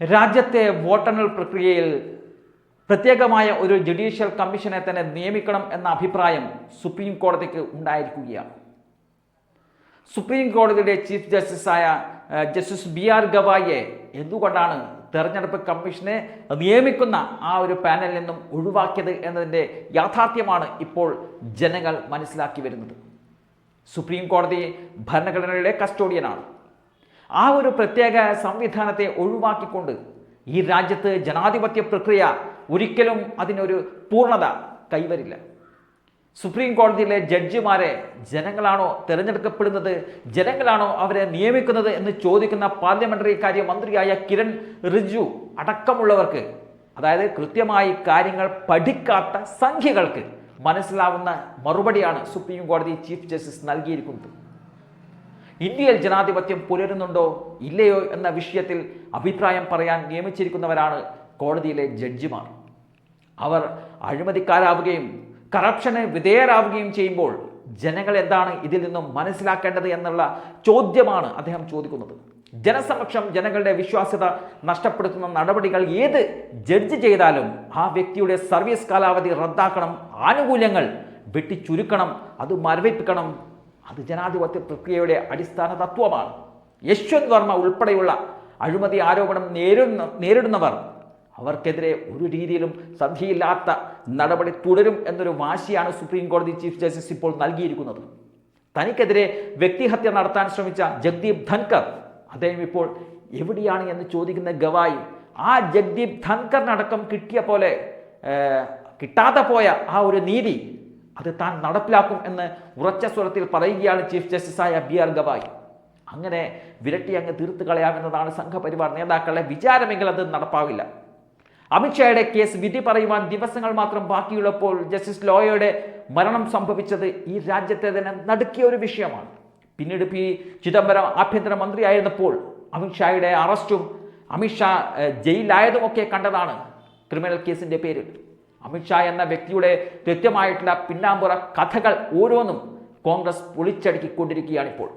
രാജ്യത്തെ വോട്ടെണ്ണൽ പ്രക്രിയയിൽ പ്രത്യേകമായ ഒരു ജുഡീഷ്യൽ കമ്മീഷനെ തന്നെ നിയമിക്കണം എന്ന അഭിപ്രായം സുപ്രീം കോടതിക്ക് ഉണ്ടായിരിക്കുകയാണ്. സുപ്രീം കോടതിയുടെ ചീഫ് ജസ്റ്റിസായ ജസ്റ്റിസ് ബി ആർ ഗവായെ എന്തുകൊണ്ടാണ് തെരഞ്ഞെടുപ്പ് കമ്മീഷനെ നിയമിക്കുന്ന ആ ഒരു പാനലിൽ നിന്നും ഒഴിവാക്കിയത് എന്നതിന്റെ യാഥാർത്ഥ്യമാണ് ഇപ്പോൾ ജനങ്ങൾ മനസ്സിലാക്കി വരുന്നത്. സുപ്രീം കോടതി ഭരണഘടനയുടെ കസ്റ്റോഡിയനാണ്. ആ ഒരു പ്രത്യേക സംവിധാനത്തെ ഒഴിവാക്കിക്കൊണ്ട് ഈ രാജ്യത്ത് ജനാധിപത്യ പ്രക്രിയ ഒരിക്കലും അതിനൊരു പൂർണത കൈവരില്ല. സുപ്രീം കോടതിയിലെ ജഡ്ജിമാരെ ജനങ്ങളാണോ തിരഞ്ഞെടുക്കപ്പെടുന്നത് ജനങ്ങളാണോ അവരെ നിയമിക്കുന്നത് എന്ന് ചോദിക്കുന്ന പാർലമെന്ററി കാര്യ മന്ത്രിയായ കിരൺ റിജു അടക്കമുള്ളവർക്ക് അതായത് കൃത്യമായി കാര്യങ്ങൾ പഠിക്കാത്ത സംഖ്യകൾക്ക് മനസ്സിലാവുന്ന മറുപടിയാണ് സുപ്രീം കോടതി ചീഫ് ജസ്റ്റിസ് നൽകിയിരിക്കുന്നത്. ഇന്ത്യയിൽ ജനാധിപത്യം പുലരുന്നുണ്ടോ ഇല്ലയോ എന്ന വിഷയത്തിൽ അഭിപ്രായം പറയാൻ നിയമിച്ചിരിക്കുന്നവരാണ് കോടതിയിലെ ജഡ്ജിമാർ. അവർ അഴിമതിക്കാരാവുകയും കറപ്ഷന് വിധേയരാവുകയും ചെയ്യുമ്പോൾ ജനങ്ങൾ എന്താണ് ഇതിൽ നിന്നും മനസ്സിലാക്കേണ്ടത് എന്നുള്ള ചോദ്യമാണ് അദ്ദേഹം ചോദിക്കുന്നത്. ജനസമക്ഷം ജനങ്ങളുടെ വിശ്വാസ്യത നഷ്ടപ്പെടുത്തുന്ന നടപടികൾ ഏത് ജഡ്ജ് ചെയ്താലും ആ വ്യക്തിയുടെ സർവീസ് കാലാവധി റദ്ദാക്കണം ആനുകൂല്യങ്ങൾ വെട്ടിച്ചുരുക്കണം അത് മരവിപ്പിക്കണം അത് ജനാധിപത്യ പ്രക്രിയയുടെ അടിസ്ഥാന തത്വമാണ്. യശ്വന്ത് വർമ്മ ഉൾപ്പെടെയുള്ള അഴിമതി ആരോപണം നേരിടുന്ന നേരിടുന്നവർ അവർക്കെതിരെ ഒരു രീതിയിലും സന്ധിയില്ലാത്ത നടപടി തുടരും എന്നൊരു വാശിയാണ് സുപ്രീം കോടതി ചീഫ് ജസ്റ്റിസ് ഇപ്പോൾ നൽകിയിരിക്കുന്നത്. തനിക്കെതിരെ വ്യക്തിഹത്യ നടത്താൻ ശ്രമിച്ച ജഗ്ദീപ് ധൻകർ അദ്ദേഹം ഇപ്പോൾ എവിടെയാണ് എന്ന് ചോദിക്കുന്ന ഗവായി ആ ജഗ്ദീപ് ധൻകറിനടക്കം കിട്ടിയ പോലെ കിട്ടാതെ പോയ ആ ഒരു നീതി അത് താൻ നടപ്പിലാക്കും എന്ന് ഉറച്ച സ്വരത്തിൽ പറയുകയാണ് ചീഫ് ജസ്റ്റിസായ ബി ആർ ഗവായി. അങ്ങനെ വിരട്ടി അങ്ങ് തീർത്ത് കളയാമെന്നതാണ് സംഘപരിവാർ നേതാക്കളുടെ വിചാരമെങ്കിൽ അത് നടപ്പാവില്ല. അമിത്ഷായുടെ കേസ് വിധി പറയുവാൻ ദിവസങ്ങൾ മാത്രം ബാക്കിയുള്ളപ്പോൾ ജസ്റ്റിസ് ലോയയുടെ മരണം സംഭവിച്ചത് ഈ രാജ്യത്തെ തന്നെ നടുക്കിയ ഒരു വിഷയമാണ്. പിന്നീട് പി ചിദംബരം ആഭ്യന്തരമന്ത്രിയായിരുന്നപ്പോൾ അമിത്ഷായുടെ അറസ്റ്റും അമിത്ഷാ ജയിലായതുമൊക്കെ കണ്ടതാണ് ക്രിമിനൽ കേസിന്റെ പേരിൽ. അമിത്ഷാ എന്ന വ്യക്തിയുടെ കൃത്യമായിട്ടുള്ള പിന്നാമ്പുറ കഥകൾ ഓരോന്നും കോൺഗ്രസ് പൊളിച്ചടുക്കിക്കൊണ്ടിരിക്കുകയാണിപ്പോൾ